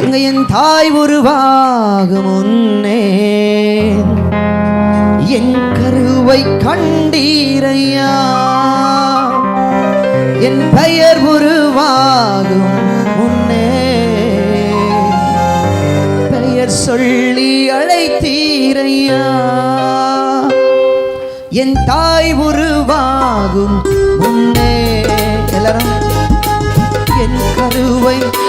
சங்கையின் தாய் உருவாகும் முன்னே. என் கருவை கண்டீரையா. என் பெயர் உருவாகும் முன்னே. பெயர் சொல்லி அழைத்தீரையா. என் தாய் உருவாகும் முன்னே. எல்லாரும் என் கருவை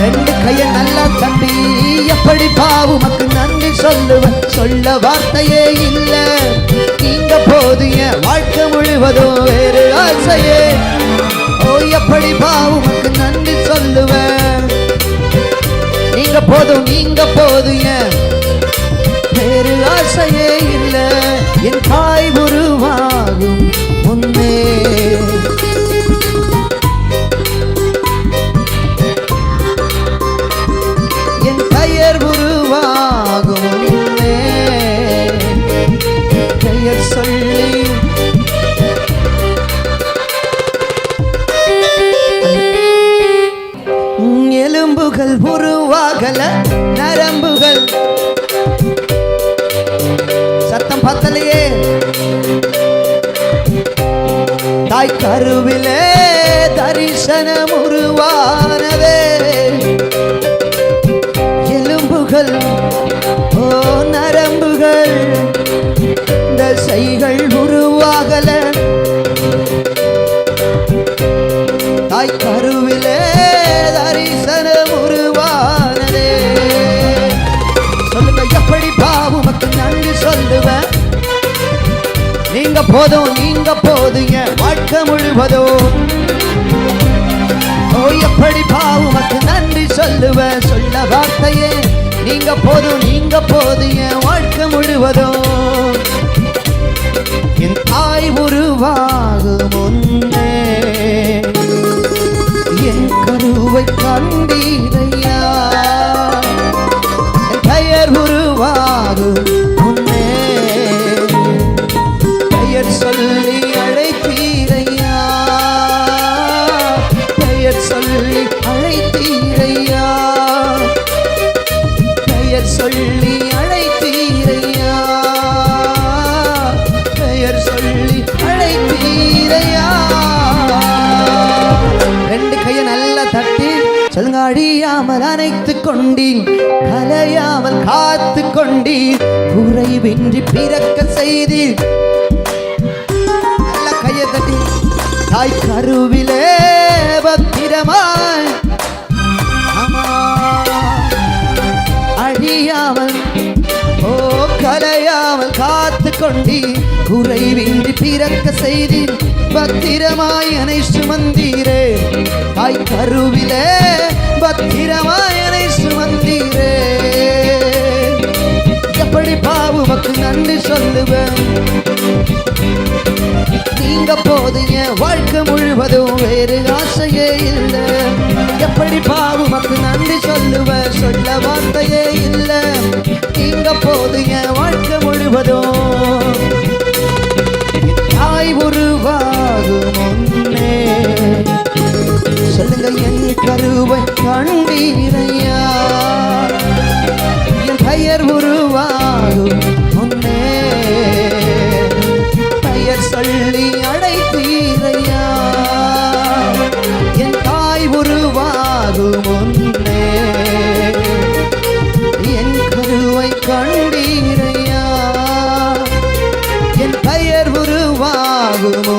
ரெண்டு கைய நல்லா தட்டி எப்படி பாவுமக்கு நன்றி சொல்லுவேன்? சொல்ல வார்த்தையே இல்ல. நீங்க என் வாழ்க்கை முழுவதும் வேறு ஆசையே. ஓ எப்படி பாவுமக்கு நன்றி சொல்லுவேன்? நீங்க போதும் நீங்க போதிய வேறு ஆசையே. எலும்புகள் உருவாகல நரம்புகள். சத்தம் பார்த்தலையே தாய் கருவிலே தரிசனம் உருவானதே எலும்புகள் ஓ நரம்புகள். தசைகள் உருவாகல. தாய் கருவிலே நீங்க போதும் நீங்க போதுங்க வாழ்க்கை முழுவதோ. ஓ எப்படி பாவுமக்கு நன்றி சொல்லுவ சொல்ல வார்த்தையே. நீங்க போதும் நீங்க போதுங்க வாழ்க்கை முழுவதோ. என் தாய் உருவாகும் முன்னே என் கருவை கண்டீரையா பெயர் சொல்லி அழைத்தீரையா பெயர் சொல்லி அழைத்தீரையா ரெண்டு கையை நல்லா தட்டி சொல்லுங்க அழியாமல் அணைத்து கொண்டீன் கலையாமல் காத்து கொண்டீர் குறைவின்றி பிறக்க செய்தீர். நல்ல கையை தட்டி தாய் கருவிலே அழியாமல் ஓ கலையாமல் காத்து கொண்டி குறைவின்றி பிறக்க செய்தி பத்திரமாயனை சுமந்தீரே. ஆய் கருவிலே பத்திரமாயனை சுமந்தீரே. எப்படி பாவுமக்கு நன்றி சொல்லுவேன்? நீங்க போது என் வாழ்க்கை முழுவதும் வேறு ஆசையே இல்லை. எப்படி பாவுமக்கு நன்றி சொல்லுவ சொல்ல வார்த்தையே இல்லை. நீங்க என் வாழ்க்கை முழுவதும். தாய் உருவாகும் முன்னே சொல்லுங்க என் கருவை கண்டீரையா என் பெயர் உருவாகும் முன்னே பெயர் சொல்லி கண்டீரையா என் பெயர் உருவாகுமோ?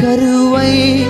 கருவை